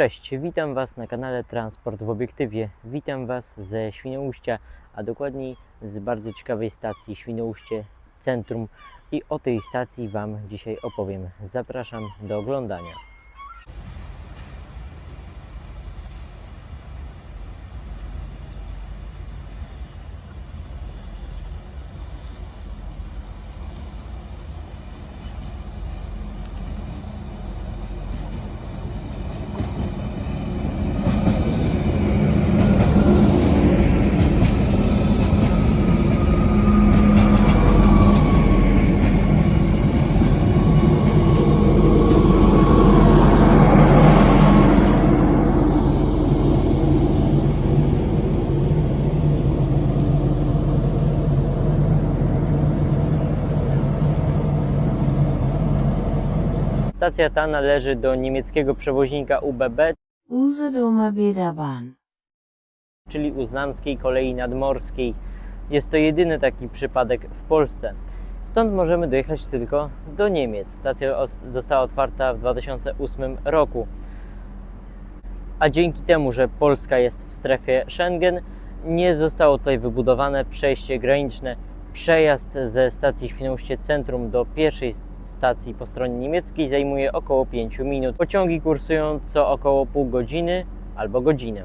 Cześć, witam Was na kanale Transport w Obiektywie. Witam Was ze Świnoujścia, a dokładniej z bardzo ciekawej stacji Świnoujście Centrum i o tej stacji Wam dzisiaj opowiem. Zapraszam do oglądania. Stacja ta należy do niemieckiego przewoźnika UBB, Usedoma czyli Uznamskiej Kolei Nadmorskiej. Jest to jedyny taki przypadek w Polsce. Stąd możemy dojechać tylko do Niemiec. Stacja os- została otwarta w 2008 roku. A dzięki temu, że Polska jest w strefie Schengen, nie zostało tutaj wybudowane przejście graniczne. Przejazd ze stacji Świnoujście Centrum do pierwszej stacji po stronie niemieckiej zajmuje około 5 minut. Pociągi kursują co około pół godziny albo godzinę.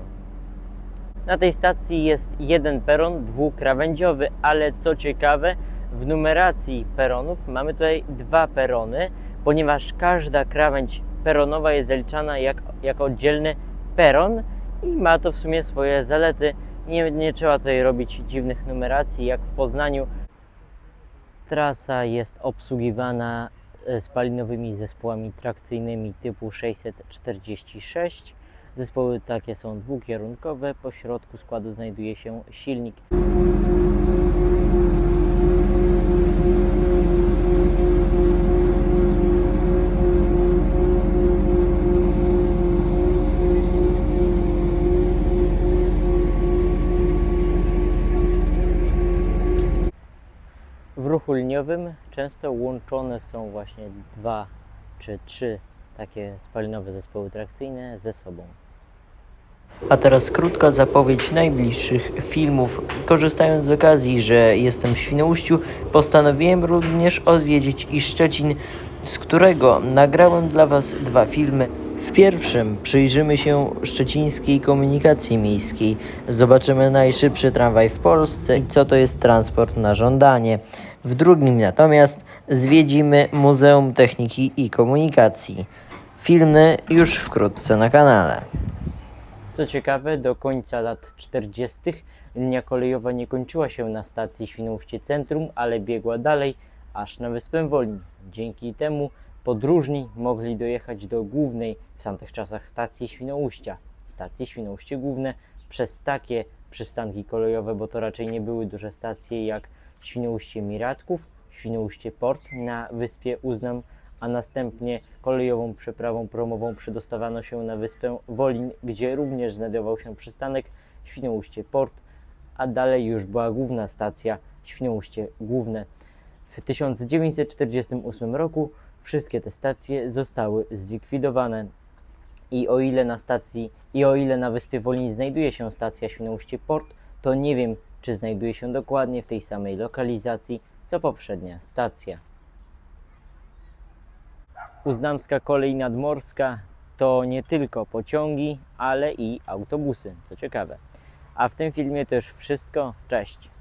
Na tej stacji jest jeden peron dwukrawędziowy, ale co ciekawe, w numeracji peronów mamy tutaj dwa perony, ponieważ każda krawędź peronowa jest zaliczana jak, jako oddzielny peron i ma to w sumie swoje zalety. Nie, nie trzeba tutaj robić dziwnych numeracji jak w Poznaniu. Trasa jest obsługiwana e, spalinowymi zespołami trakcyjnymi typu 646. Zespoły takie są dwukierunkowe. Po środku składu znajduje się silnik. W ruchu liniowym często łączone są właśnie dwa czy trzy takie spalinowe zespoły trakcyjne ze sobą. A teraz krótka zapowiedź najbliższych filmów. Korzystając z okazji, że jestem w Świnoujściu, postanowiłem również odwiedzić i Szczecin, z którego nagrałem dla Was dwa filmy. W pierwszym przyjrzymy się szczecińskiej komunikacji miejskiej. Zobaczymy najszybszy tramwaj w Polsce i co to jest transport na żądanie. W drugim natomiast zwiedzimy Muzeum Techniki i Komunikacji. Filmy już wkrótce na kanale. Co ciekawe, do końca lat 40. linia kolejowa nie kończyła się na stacji Świnoujście Centrum, ale biegła dalej aż na Wyspę Wolin. Dzięki temu podróżni mogli dojechać do głównej w tamtych czasach stacji Świnoujścia. Stacji Świnoujście Główne przez takie przystanki kolejowe, bo to raczej nie były duże stacje jak Świnoujście Miratków, Świnoujście Port na wyspie Uznam, a następnie kolejową przeprawą promową przedostawano się na wyspę Wolin, gdzie również znajdował się przystanek Świnoujście Port, a dalej już była główna stacja Świnoujście Główne. W 1948 roku wszystkie te stacje zostały zlikwidowane. I o ile na stacji, i o ile na wyspie Wolin znajduje się stacja Świnoujście Port, to nie wiem, czy znajduje się dokładnie w tej samej lokalizacji, co poprzednia stacja. Uznamska kolej nadmorska to nie tylko pociągi, ale i autobusy, co ciekawe. A w tym filmie już wszystko. Cześć!